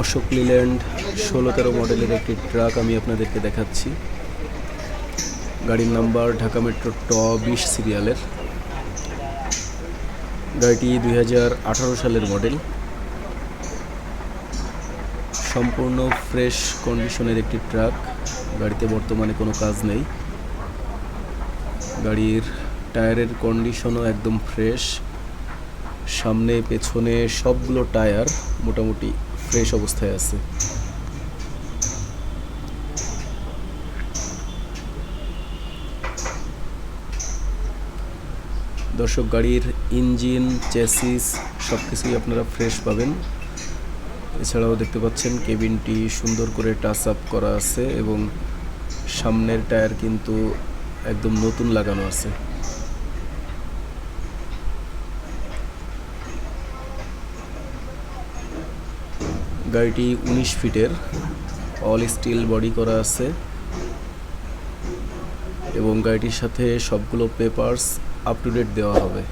Ashok Leyland ষোলো তেরো মডেলের একটি ট্রাক আমি আপনাদেরকে দেখাচ্ছি। গাড়ির নাম্বার ঢাকা মেট্রো ট বিশ সিরিয়ালের। গাড়িটি দুই হাজার আঠারো সালের মডেল। সম্পূর্ণ ফ্রেশ কন্ডিশনের একটি ট্রাক। গাড়িতে বর্তমানে কোনো কাজ নেই। গাড়ির টায়ারের কন্ডিশনও একদম ফ্রেশ। সামনে, পেছনে সবগুলো টায়ার মোটামুটি ফ্রেশ অবস্থায় আছে। দর্শক, গাড়ির ইঞ্জিন চেসিস সব কিছুই আপনারা ফ্রেশ পাবেন। এছাড়াও দেখতে পাচ্ছেন কেবিনটি সুন্দর করে টাচ আপ করা আছে এবং সামনের টায়ার কিন্তু একদম নতুন লাগানো আছে। গাড়িটি উনিশ ফিটের অল স্টিল বডি করা আছে এবং গাড়িটির সাথে সবগুলো পেপারস আপ টু ডেট দেওয়া হবে।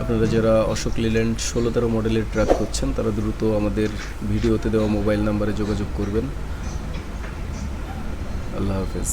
আপনারা যারা অশোক লিল্যান্ড ষোলো তেরো মডেলের ট্রাক করছেন তারা দ্রুত আমাদের ভিডিওতে দেওয়া মোবাইল নাম্বারে যোগাযোগ করবেন। আল্লাহ হাফেজ।